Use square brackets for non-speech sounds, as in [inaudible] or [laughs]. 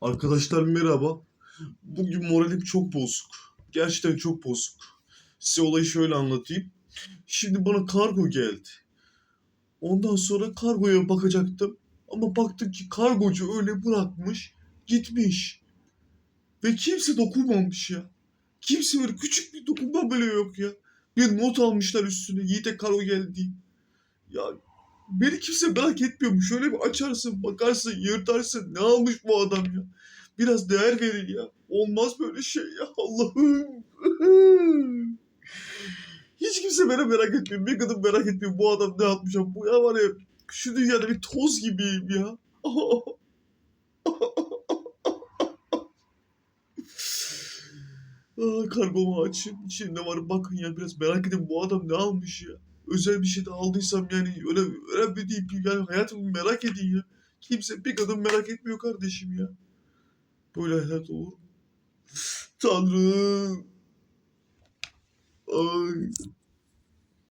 Arkadaşlar merhaba. Bugün moralim çok bozuk. Gerçekten çok bozuk. Size olayı şöyle anlatayım. Şimdi bana kargo geldi. Ondan sonra kargoya bakacaktım. Ama baktık ki kargocu öyle bırakmış, gitmiş. Ve kimse dokunmamış ya. Kimse böyle küçük bir dokunma bile yok ya. Bir not almışlar üstüne. Yiğit'e kargo geldi. Ya beni kimse merak etmiyormuş. Şöyle bir açarsın, bakarsın, yırtarsın. Ne almış bu adam ya? Biraz değer verin ya. Olmaz böyle şey ya. Allah'ım. [laughs] Hiç kimse beni merak etmiyor. Bir kadın merak etmiyor. Bu adam ne yapmış? Bu ya var ya şu dünyada bir toz gibiyim ya. [laughs] Aa, kargomu açayım. İçinde var bakın ya biraz merak edin bu adam ne almış ya. Özel bir şey de aldıysam yani öyle öyle bir deyip yani hayatımı merak edin ya. Kimse bir kadın merak etmiyor kardeşim ya. Böyle hayat olur? Tanrım. Ay.